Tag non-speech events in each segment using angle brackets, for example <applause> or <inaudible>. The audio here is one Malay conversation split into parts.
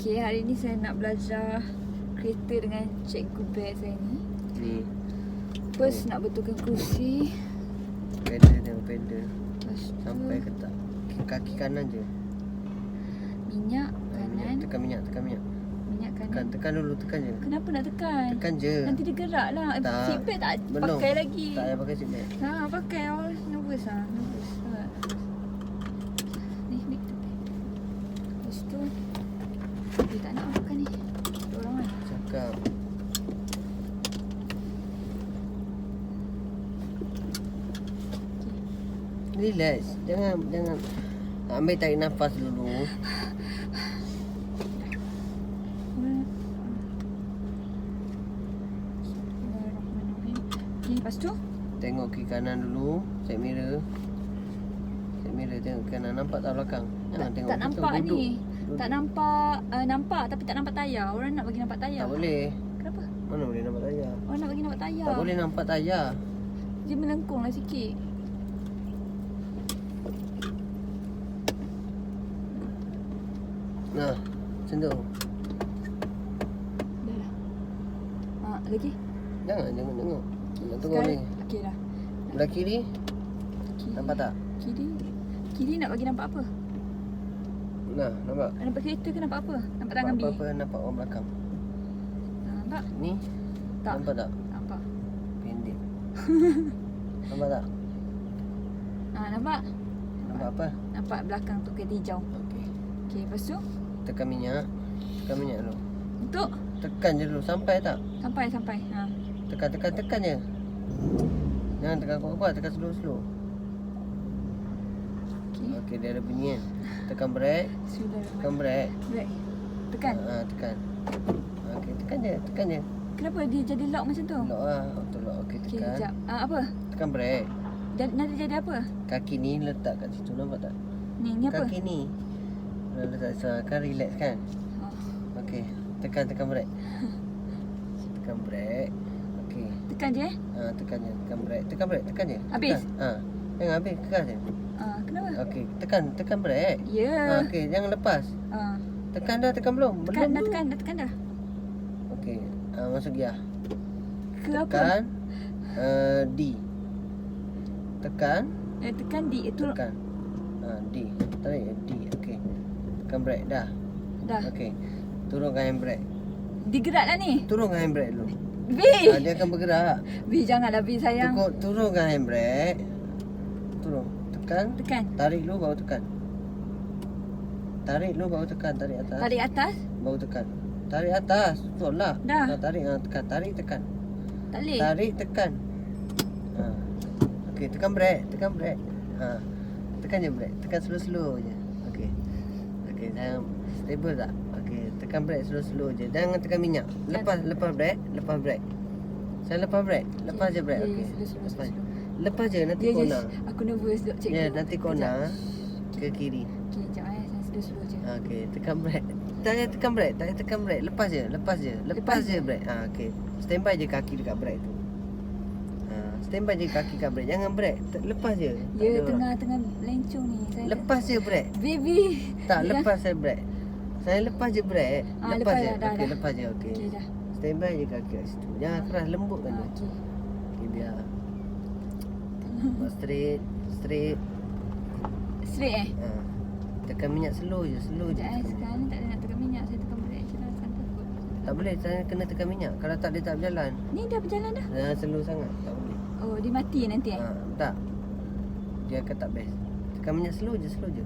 Okay, hari ni saya nak belajar kereta dengan cikgu Beth saya ni. Ni First nak betulkan kerusi. pedal dia pedal sampai ke tak kaki kanan je. minyak Ah, minyak. kanan. Tekan minyak, tekan minyak. Minyak Tekan, kanan. tekan dulu, tekan je. Kenapa nak tekan? Tekan je. Nanti dia gerak lah. Tak. Seatbelt tak Belum. pakai lagi. Tak payah pakai seatbelt. Ha, pakai. Awal nervous lah. Nervous. Ha. Ni, ni. Lepas tu. Dia tak nak makan ni. Orang kan? Cakap. Relax. Jangan jangan ambil tarik nafas dulu. Lepas tu. Tengok kiri kanan dulu. Check mirror. Check mirror tengok kanan. Nampak tak belakang? Jangan Tak, tengok tak nampak Duduk. ni. Tak nampak. Uh, nampak tapi tak nampak tayar. Orang nak bagi nampak tayar. Tak boleh. Kenapa? Mana boleh nampak tayar? Orang nak bagi nampak tayar. Tak boleh nampak tayar. Dia melengkung lah sikit. Nah, macam tu. Dah lah. Ha, lagi? Jangan, jangan tengok. Nak tengok ni. Sekarang. Okey dah. Belah kiri, Kiri. nampak tak? Kiri. Kiri nak bagi nampak apa? Nah, nampak? Nampak kereta ke nampak apa? Nampak tangan B. Apa-apa nampak orang belakang. Nampak? Ni, Tak. nampak tak? Nampak. Pendek. <laughs> nampak tak? Ha, nampak? Nampak apa? Nampak belakang tu kereta hijau. Okey. Okey, lepas tu Tekan minyak. Tekan minyak dulu. untuk Tekan je dulu. Sampai tak? sampai sampai. Ha. Tekan, tekan, tekan je. Jangan tekan kuat-kuat. Tekan slow-slow. Okey. Okey, dia ada bunyi kan? Tekan brake. Sudah. Tekan brake. Baik. Tekan. Ha, tekan. Okey, tekan je. Tekan je. Kenapa dia jadi lock macam tu? Lock lah. Auto lock. Okey, Okey, tekan. sekejap. Ah, apa? Tekan brake. Dan, nanti jadi apa? Kaki ni letak kat situ. Nampak tak? Ni, ni apa? Kaki ni. Dah letak situ. Kan relax kan? Oh. Okey. Tekan, tekan brake. <laughs> Tekan brake. Okey. Tekan je eh. Ha, tekan je. Tekan brake. Tekan brake. Tekan je. Habis? Tekan. Ha. Jangan habis. Keras je. Ah? Okey. Tekan. Tekan brake. Ya. Ha, Okey. Jangan lepas. Ah. Tekan dah. Tekan belum? Tekan, belum. dah tekan, dah tekan dah. Okey. Ha, masuk gear. Ke apa? Tekan. Uh, D. Tekan. Eh, tekan di itu Tekan. Ha, D. Tarik. D. Okey. Tekan brake. Dah. dah. Okey. Turunkan handbrake. Digeraklah ni. Turunkan handbrake dulu. B. Ha, dia akan bergerak. B janganlah B sayang. Tukuk, turunkan handbrake. Turun. Tekan. Tekan. Tarik dulu baru tekan. Tarik dulu baru tekan. Tarik atas. Tarik atas. Baru tekan. Tarik atas. Betul lah. Dah. Ha, tarik. Ha, tekan. Tarik tekan. Tak boleh. Tarik tekan. Ha. Okey, tekan brake. Tekan brake. Ha. Tekan je brake. Tekan slow-slow je. Okey. Okey, jangan stable tak? Okey, tekan brake slow-slow je. Jangan tekan minyak. Lepas lepas brake, lepas brake. Saya lepas brake. Lepas je brake. Okey, Okey. slow, slow, slow, Lepas. slow. Lepas je nanti Dia je. kona. Aku nervous duk cikgu. Ya, nanti kona Sekejap. ke kiri. Okey, sekejap eh. Saya slow slow je. Okey, tekan brake. Tak payah tekan brake, tak payah tekan brake. Lepas je, lepas je. Lepas, Lepas je brake. Ha, okey. Standby je kaki dekat brake tu. Ha, standby je kaki kat brake. Jangan brake. Lepas je. Ya, orang. tengah-tengah lencong ni. Saya Lepas je brake. Baby. Tak, Ya. lepas saya brake. Saya lepas je brake. Ah, lepas, lepas je. Okey, lepas je. Okey. Okey dah. Standby je kaki kat situ. Jangan keras, lembutkan Ah, je. Okey. Okey, biar. Buat straight, straight. Straight eh. Ha. Tekan minyak slow je, slow je. Sekejap eh. Sekarang ni tak ada nak tekan minyak. Saya tekan brake je lah. Takut. Tak boleh, saya kena tekan minyak. Kalau tak, dia tak berjalan. Ni dah berjalan dah. Jangan slow sangat. Tak boleh. Oh, dia mati nanti eh. Ha, tak. Dia akan tak best. Tekan minyak slow je, slow je.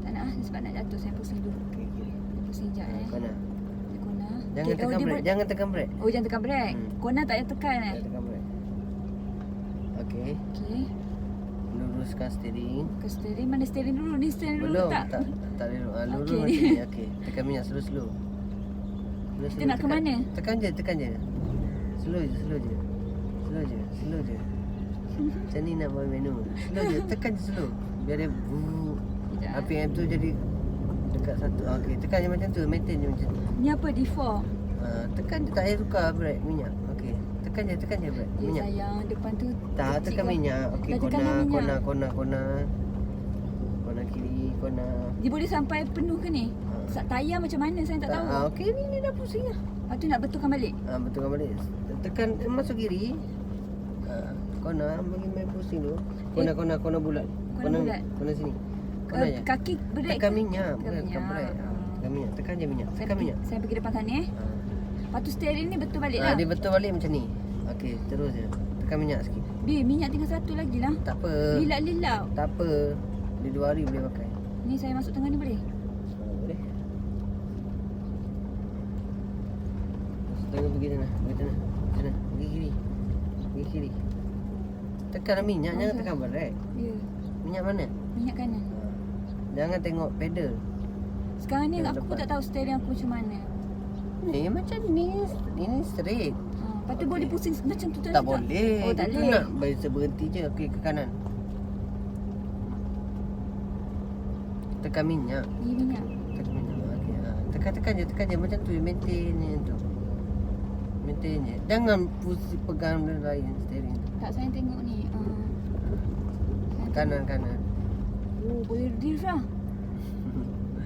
Tak nak ah. Sebab nak jatuh. Saya pusing dulu. Okey. Saya pusing sekejap Ha, eh. Saya kona. Jangan Okey, tekan oh, brake. boleh- Jangan tekan brake. Oh, jangan tekan brake. Hmm. Kona tak payah tekan eh. Jangan tekan Okey. Okey. Luruskan steering. Ke steering. Mana steering dulu? Ni steering dulu Belum. tak? Tak, tak ada. Ha, lurus Okey. macam ni. Okey. Tekan minyak slow slow. Slow, Kita slow. nak ke mana? Tekan je, tekan je. Slow je, slow je. Slow je, slow je. Macam ni nak buat menu. Slow je, tekan je slow. Biar dia vuh. Sekejap. RPM tu jadi dekat satu. Ah, Okey, tekan je macam tu, maintain je macam tu. Ni apa? D4. Ha, tekan je tak payah tukar brake minyak. Tekan je, tekan je brake Ya minyak. sayang. Depan tu Tak, tekan lah. minyak. Okey, Dah tekan kona, dah kona, kona, kona. Kona kiri, kona. Dia boleh sampai penuh ke ni? Ha. tayar macam mana saya tak tahu. Ah, okey ni ni dah pusing lah. Lepas tu nak betulkan balik. Ah betulkan balik. Tekan eh, masuk kiri. Ah, kona bagi main pusing tu. Kona Eh. kona kona bulat. Kona bulat. Kona sini. Kona Uh, je. kaki brek. Tekan minyak, Tekan minyak. Tekan minyak, tekan je minyak. Saya Tekan pergi, minyak. saya pergi depan sana eh. Ah. Lepas tu steering ni betul balik Ah, lah. dia betul balik macam ni. Okey, terus je. Tekan minyak sikit. Bi, minyak tinggal satu lagi lah. Tak apa. Lilak-lilak. Tak apa. Dia dua hari boleh pakai. Ni saya masuk tengah ni boleh? Ah, boleh. Tengah pergi sana. Pergi sana. Sana. Pergi kiri. Pergi kiri. Tekan minyak, Oh, jangan tekan brek. Ya. Minyak mana? Minyak kanan. Ah. Jangan tengok pedal. Sekarang ni Yang aku pun depan. tak tahu steering aku macam mana. Ni macam ni. Ini straight. Ha, lepas tu boleh pusing macam tu tadi Tak boleh. Oh, tak boleh. nak biasa berhenti je. Okey, ke kanan. Tekan minyak. Ni minyak. Tekan minyak. Okey. Ha. Tekan-tekan je, tekan je. Macam tu. Maintain je tu. Maintain je. Jangan pusing pegang benda lain steering tu. Tak saya tengok ni. Uh, Kanan, kanan. Oh, boleh drift lah. <laughs>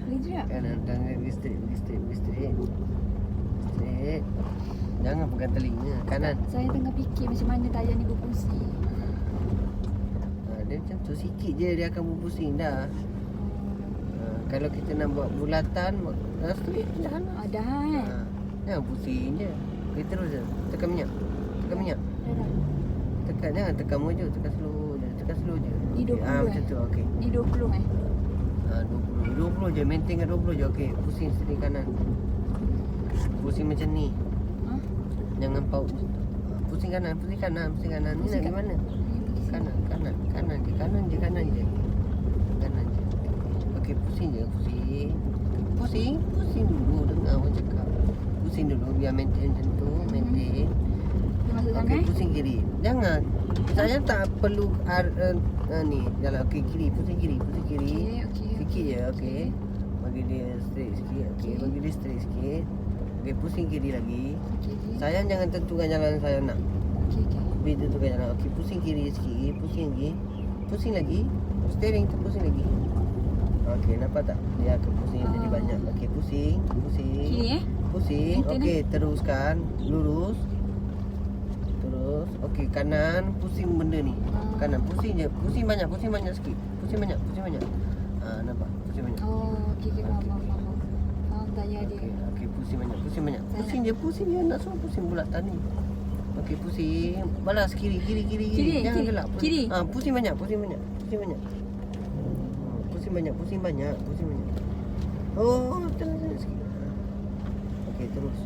Boleh drift tak? Kanan. Straight, pergi straight, pergi straight. Straight. Jangan pegang telinga. Kanan. Saya tengah fikir macam mana tayar ni berfungsi. Ha, dia macam tu. Sikit je dia akan berpusing dah. Ha, kalau kita nak buat bulatan, buat ha, straight dah lah. Ah, dah kan? Ha, jangan pusing je. Okey terus je. Tekan minyak. Tekan minyak. Dah dah. Tekan jangan tekan mojo, tekan slow je. Tekan slow je. Ni Okey, 20 Ah macam eh? tu. Okey. Ni 20 eh? Ha 20. 20 je. Maintain kat 20 je. Okey. Pusing setir kanan. Pusing macam ni. Jangan paut. Ha, pusing kanan, pusing kanan, pusing kanan. Ni nak di mana? Kanan, kanan, kanan je, kanan je, kanan je. Kanan je. Okey, pusing je, pusing. Pusing, pusing dulu dengar orang cakap. Pusing dulu biar maintain macam tu, maintain. Masuk sana Okey, pusing kiri. Jangan. Saya tak perlu ar, uh, uh, ni jalan okey kiri, pusing kiri, pusing kiri. Okey, okey. Sikit je, okey. Bagi dia straight sikit. Okey, Okey. bagi dia straight sikit. Okey, pusing kiri lagi. Okey. Sayang jangan tentukan jalan saya nak. Okey, okey. Tentukan jalan. Okey, pusing kiri sikit, pusing lagi. Pusing lagi. Steering tu pusing lagi. Okey, nampak tak? Dia akan pusing jadi Ah. banyak. Okey, pusing, pusing. Kiri eh? Pusing. Okey, teruskan. Lurus. Terus. Okey, kanan. Pusing benda ni. Ah. Kanan. Pusing je. Pusing banyak. Pusing banyak sikit. Pusing banyak. Pusing banyak. Ah, nampak? Pusing banyak. Oh, okey, okey. Faham, faham, tayar dia. Okey. Pusing banyak. Pusing banyak. Pusing je. Pusing je. Nak suruh pusing bulatan ni. Okey, pusing. Balas kiri. Kiri, kiri, kiri. Kiri, Jangan kiri. gelap. Kiri. Ah, pusing banyak. Pusing banyak. Pusing banyak. Pusing banyak. Pusing banyak. Pusing banyak. Oh, terus. Okey, terus.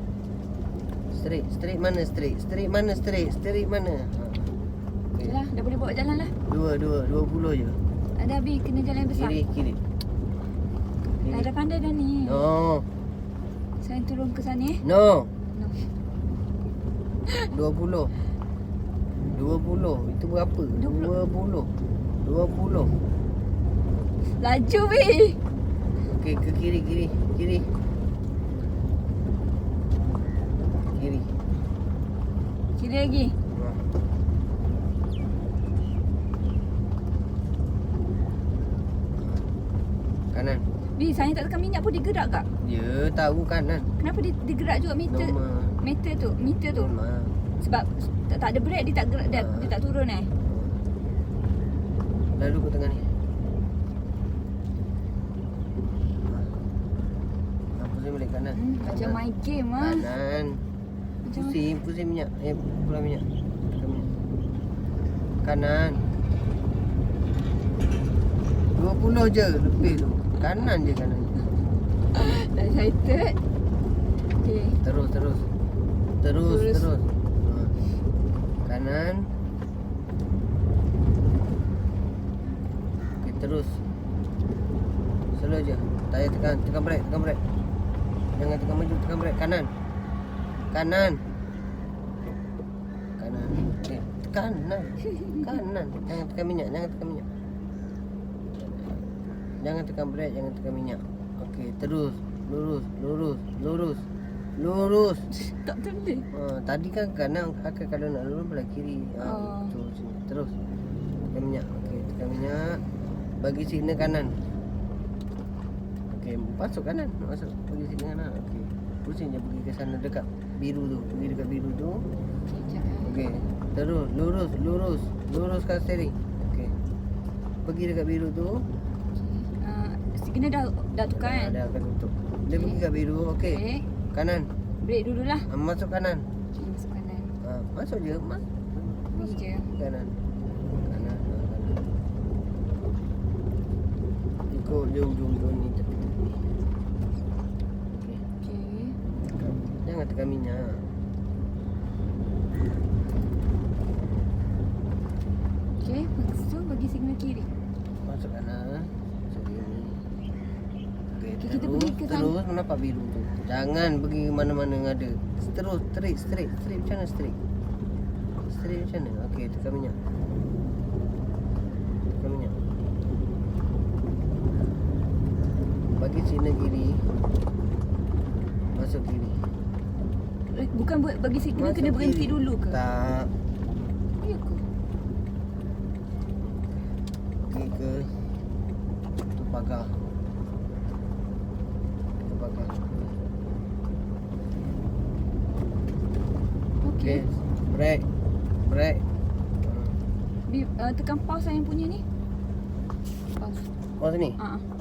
Straight. Straight mana straight? Straight mana straight? Straight mana? Ha. Okey. Dah lah, dah boleh bawa jalan lah. Dua, dua. Dua puluh je. Ada habis kena jalan besar. Kiri, kiri. Dah, dah pandai dah ni. No. Saya turun ke sana eh. No. No. 20 20 Itu berapa? 20. 20 20 Laju weh. Okey ke kiri kiri Kiri Kiri Kiri lagi. ha. Kanan Bi, saya tak tekan minyak pun dia gerak tak? Ya tahu kanan Kenapa dia, dia gerak juga meter Normal meter tu? Meter tu. Normal Sebab tak, tak ada brake dia tak gerak dia, dia tak turun eh. Lalu ke tengah ni Ha, Pusing balik kanan Hmm, macam Kanan. main game ah. Kanan Macam Pusing, pusing minyak. Eh, pulang minyak. Tekan minyak. Kanan. 20 je lebih tu. Kanan je kanan. <laughs> dah excited. Okey. Terus, terus. Terus, Terus. terus. Ha. Kanan. Okey, terus. Slow je. Tayar tekan, tekan brake, tekan brake. Jangan tekan maju, tekan brake. Kanan. Kanan. Kanan. Eh, kanan. Kanan. Jangan tekan minyak, jangan tekan minyak. Jangan tekan brake, jangan tekan minyak. Okey, terus. Lurus, lurus, lurus. Lurus. <laughs> tak boleh. Ha, tadi kan kanan akan kalau nak lurus belah kiri. Ha, Oh. sini. Terus. Tekan minyak. Okey, tekan minyak. Bagi signal kanan. Okey, masuk kanan. Masuk pergi sini kanan. Okey. Pusing je pergi ke sana dekat biru tu. Pergi dekat biru tu. Okey. Terus lurus, lurus. Luruskan steering. Okey. Pergi dekat biru tu. Signal dah dah tukar kan? Ada akan tutup. Dia Okey. pergi kat biru. Okey. Okey. Kanan. Break dululah. Ah, Masuk kanan. Okey, masuk kanan. Ha, masuk je. Mas. Ni je. Kanan. Kanan. kanan. Ikut jom jom ni tepi-tepi. Okey. Okey. Jangan tekan minyak. Okey, lepas tu bagi signal kiri. Masuk kanan. Masuk sini. Okey, Okey, terus, kita pergi terus menampak biru tu. Jangan pergi mana-mana yang ada. Terus, straight, straight. Straight macam mana straight? Straight macam mana? Okey, tekan minyak. Tekan minyak. Bagi signal kiri. Masuk kiri. Eh, Bukan buat bagi signal Masuk kena berhenti kiri. dulu ke? Tak. Ya ke? Pergi ke tu pagar. Tu pagar. Okey. Okey. Break. Break. Bi- uh, tekan pause yang punya ni. Pause. Oh sini. Ah. Uh.